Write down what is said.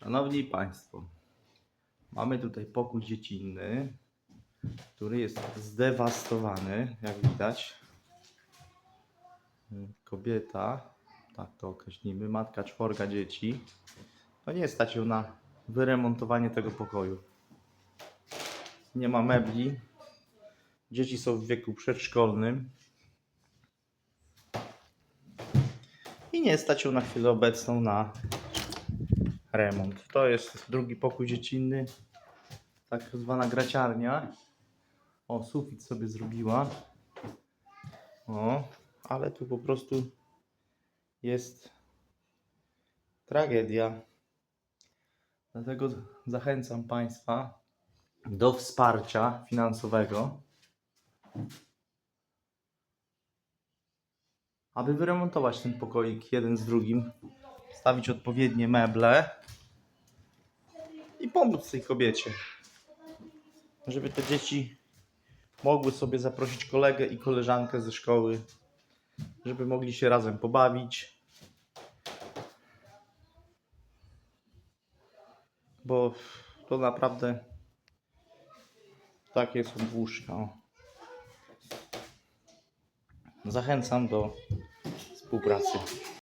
Szanowni Państwo, mamy tutaj pokój dziecinny, który jest zdewastowany, jak widać. Kobieta, tak to określimy, matka czworga dzieci. No nie stać ją na wyremontowanie tego pokoju. Nie ma mebli. Dzieci są w wieku przedszkolnym. I nie stać ją na chwilę obecną na remont. To jest drugi pokój dziecinny, tak zwana graciarnia. O, sufit sobie zrobiła. O, ale tu po prostu jest tragedia. Dlatego zachęcam Państwa do wsparcia finansowego, aby wyremontować ten pokoik jeden z drugim, stawić odpowiednie meble i pomóc tej kobiecie, żeby te dzieci mogły sobie zaprosić kolegę i koleżankę ze szkoły, żeby mogli się razem pobawić. Bo to naprawdę takie są łóżka. Zachęcam do współpracy.